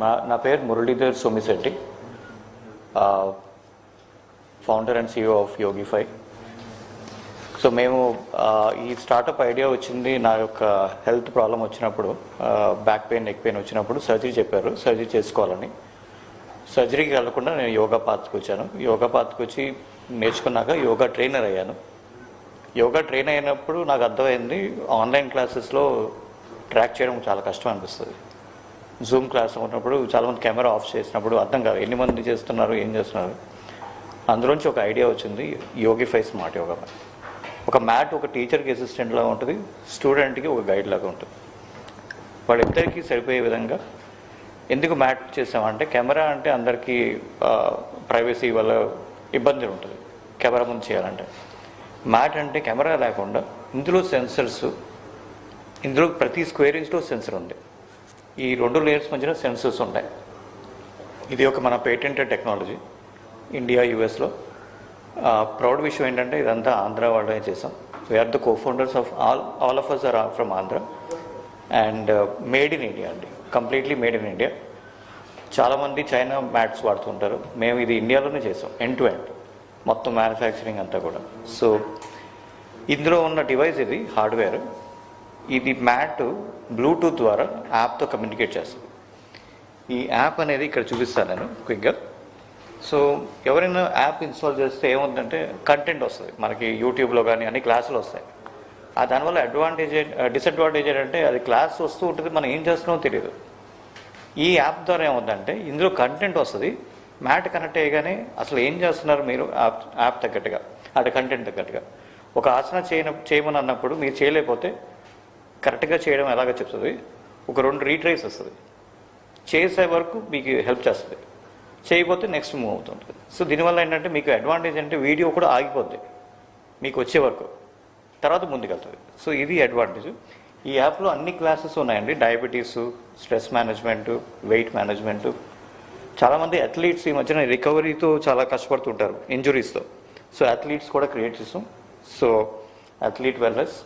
నా నా పేరు Muralidhar Somisetty. Founder and CEO of Yogifi so మేము ఈ స్టార్టప్ ఐడియా వచ్చింది నా యొక్క హెల్త్ ప్రాబ్లం వచ్చినప్పుడు బ్యాక్ పెయిన్ నెక్ పెయిన్ వచ్చినప్పుడు సర్జరీ చెప్పారు. సర్జరీ చేసుకోవాలని. సర్జరీకి వెళ్ళకుండా నేను యోగా పాత్కి వచ్చాను. యోగా పాత్కి వచ్చి నేర్చుకున్నాక యోగా ట్రైనర్ అయ్యాను. యోగా ట్రైన్ అయినప్పుడు నాకు అర్థమైంది ఆన్లైన్ క్లాసెస్లో ట్రాక్ చేయడం చాలా కష్టం అనిపిస్తుంది. జూమ్ క్లాస్ ఉన్నప్పుడు చాలామంది కెమెరా ఆఫ్ చేసినప్పుడు అర్థం కాదు. ఎన్ని మంది చేస్తున్నారు ఏం చేస్తున్నారు? అందులోంచి ఒక ఐడియా వచ్చింది యోగిఫై స్మార్ట్ యోగా మ్యాట్. ఒక మ్యాట్ ఒక టీచర్కి అసిస్టెంట్ లాగా ఉంటుంది స్టూడెంట్కి ఒక గైడ్ లాగా ఉంటుంది. వాళ్ళిద్దరికీ సరిపోయే విధంగా ఎందుకు మ్యాట్ చేసామంటే కెమెరా అంటే అందరికీ ప్రైవసీ వల్ల ఇబ్బంది ఉంటుంది కెమెరా ముందు చేయాలంటే. మ్యాట్ అంటే కెమెరా లేకుండా ఇందులో సెన్సర్స్ ఇందులో ప్రతి స్క్వేర్ ఇంచ్లో సెన్సర్ ఉంది. ఈ రెండు లేయర్స్ మధ్యన సెన్సర్స్ ఉంటాయి. ఇది ఒక మన పేటెంటెడ్ టెక్నాలజీ ఇండియా యుఎస్లో ప్రౌడ్ విషయం ఏంటంటే ఇదంతా ఆంధ్ర వాళ్ళే చేసాం we are the cofounders of all all of us are from Andhra. And made in India అండి. కంప్లీట్లీ మేడ్ ఇన్ ఇండియా చాలామంది చైనా మ్యాట్స్ వాడుతుంటారు. మేము ఇది ఇండియాలోనే చేసాం ఎండ్ టు ఎండ్ మొత్తం మ్యానుఫ్యాక్చరింగ్ అంతా కూడా. సో ఇందులో ఉన్న డివైస్ ఇది హార్డ్వేర్ ఇది మ్యాట్ బ్లూటూత్ ద్వారా యాప్తో కమ్యూనికేట్ చేస్తుంది. ఈ యాప్ అనేది ఇక్కడ చూపిస్తాను నేను క్విక్గా సో ఎవరైనా యాప్ ఇన్స్టాల్ చేస్తే ఏముందంటే కంటెంట్ వస్తుంది. మనకి యూట్యూబ్లో కానీ అన్ని క్లాసులు వస్తాయి. ఆ దానివల్ల అడ్వాంటేజ్ డిసడ్వాంటేజ్ ఏంటంటే అది క్లాస్ వస్తూ ఉంటుంది మనం ఏం చేస్తున్నామో తెలియదు. ఈ యాప్ ద్వారా ఏముందంటే ఇందులో కంటెంట్ వస్తుంది. మ్యాట్ కనెక్ట్ అయ్యగానే అసలు ఏం చేస్తున్నారు మీరు యాప్ యాప్ తగ్గట్టుగా అటు కంటెంట్ తగ్గట్టుగా. ఒక ఆసన చేయన చేయమని అన్నప్పుడు మీరు చేయలేకపోతే కరెక్ట్గా చేయడం ఎలాగో చెప్తుంది. ఒక రెండు రీట్రైస్ వస్తుంది. చేసే వరకు మీకు హెల్ప్ చేస్తుంది. చేయకపోతే నెక్స్ట్ మూవ్ అవుతుంది సో దీనివల్ల ఏంటంటే మీకు అడ్వాంటేజ్ అంటే వీడియో కూడా ఆగిపోద్ది. మీకు వచ్చే వరకు. తర్వాత ముందుకెళ్తుంది. సో ఇది అడ్వాంటేజ్. ఈ యాప్లో అన్ని క్లాసెస్ ఉన్నాయండి. Diabetes stress management weight management. చాలామంది అథ్లీట్స్ ఈ మధ్యన రికవరీతో చాలా కష్టపడుతుంటారు. ఇంజురీస్తో. సో అథ్లీట్స్ కూడా క్రియేట్ చేస్తాం. So athlete wellness